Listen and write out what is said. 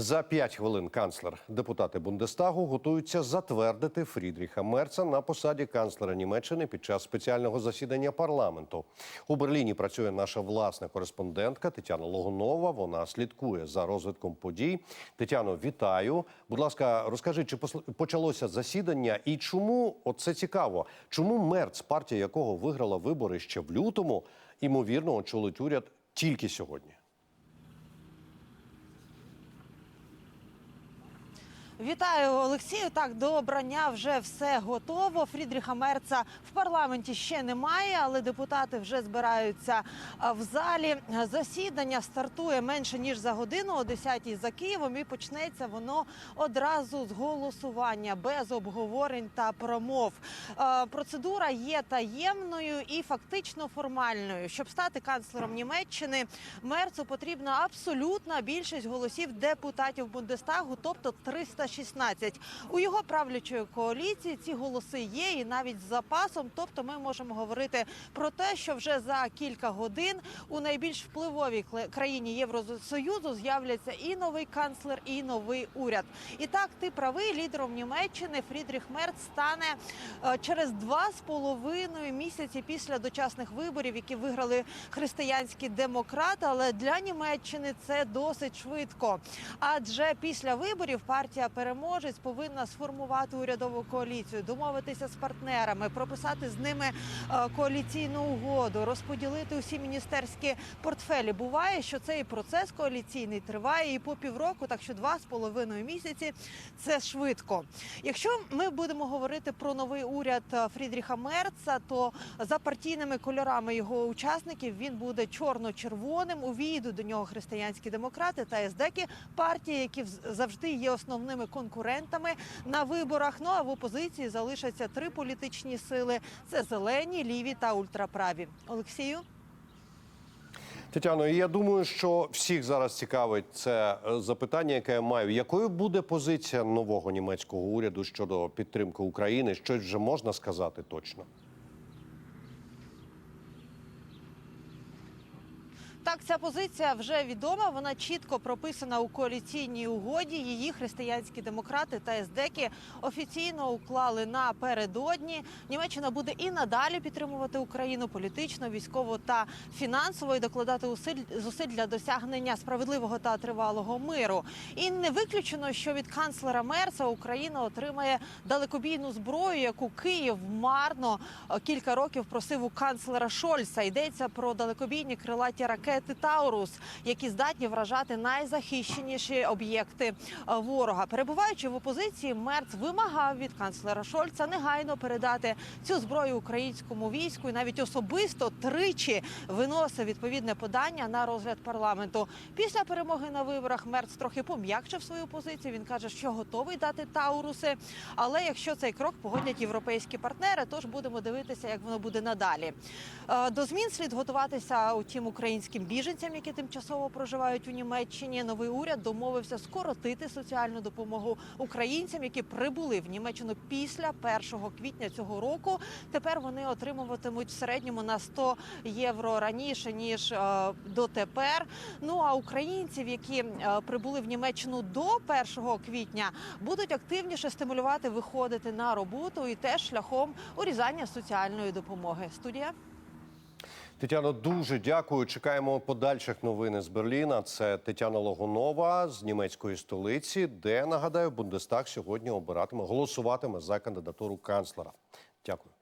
За п'ять хвилин канцлер депутати Бундестагу готуються затвердити Фрідріха Мерца на посаді канцлера Німеччини під час спеціального засідання парламенту. У Берліні працює наша власна кореспондентка Тетяна Логунова. Вона слідкує за розвитком подій. Тетяно, вітаю. Будь ласка, розкажи, чи почалося засідання і чому оце цікаво? Чому Мерц, партія якого виграла вибори ще в лютому, імовірно очолить уряд тільки сьогодні? Вітаю, Олексію. Так, до обрання вже все готово. Фрідріха Мерца в парламенті ще немає, але депутати вже збираються в залі. Засідання стартує менше ніж за годину, о 10-й за Києвом, і почнеться воно одразу з голосування, без обговорень та промов. Процедура є таємною і фактично формальною. Щоб стати канцлером Німеччини, Мерцу потрібна абсолютна більшість голосів депутатів Бундестагу, тобто 316. У його правлячої коаліції ці голоси є, і навіть з запасом. Тобто, ми можемо говорити про те, що вже за кілька годин у найбільш впливовій країні Євросоюзу з'являться і новий канцлер, і новий уряд. І так, ти правий лідером Німеччини Фрідріх Мерц стане е, через два з половиною місяці після дочасних виборів, які виграли християнські демократи. Але для Німеччини це досить швидко. Адже після виборів партія переможець повинна сформувати урядову коаліцію, домовитися з партнерами, прописати з ними е, коаліційну угоду, розподілити усі міністерські портфелі. Буває, що цей процес коаліційний триває і по півроку, так що два з половиною місяці це швидко. Якщо ми будемо говорити про новий уряд е, Фрідріха Мерца, то за партійними кольорами його учасників він буде чорно-червоним. Увійдуть до нього християнські демократи та ездеки партії, які завжди є основними конкурентами на виборах. Ну а в опозиції залишаться три політичні сили: це зелені, ліві та ультраправі. Олексію. Тетяно, я думаю, що всіх зараз цікавить це е, запитання, яке я маю. Якою буде позиція нового німецького уряду щодо підтримки України? Щось вже можна сказати точно? Так, ця позиція вже відома. Вона чітко прописана у коаліційній угоді. Її християнські демократи та ездеки офіційно уклали напередодні. Німеччина буде і надалі підтримувати Україну політично, військово та фінансово і докладати усиль зусиль для досягнення справедливого та тривалого миру. І не виключено, що від канцлера Мерца Україна отримає далекобійну зброю, яку Київ марно е, кілька років просив у канцлера Шольца. Йдеться про далекобійні крилаті ракети Таурус, які здатні вражати найзахищеніші об'єкти е, ворога. Перебуваючи в опозиції, Мерц вимагав від канцлера Шольца негайно передати цю зброю українському війську і навіть особисто тричі виносив відповідне подання на розгляд парламенту. Після перемоги на виборах Мерц трохи пом'якшив свою позицію. Він каже, що готовий дати Тауруси. Але якщо цей крок погодять європейські партнери, тож будемо дивитися, як воно буде надалі. Е, До змін слід готуватися утім українським біженцям, які тимчасово проживають у Німеччині. Новий уряд домовився скоротити соціальну допомогу українцям, які прибули в Німеччину після 1 квітня цього року. Тепер вони отримуватимуть в середньому на 100 євро раніше ніж е, дотепер. Ну а українців, які е, прибули в Німеччину до 1 квітня, будуть активніше стимулювати виходити на роботу і теж шляхом урізання соціальної допомоги. Студія. Тетяно, дуже дякую. Чекаємо подальших новин з Берліна. Це Тетяна Логунова з німецької столиці, де нагадаю, Бундестаг сьогодні обиратиме, голосуватиме за кандидатуру канцлера. Дякую.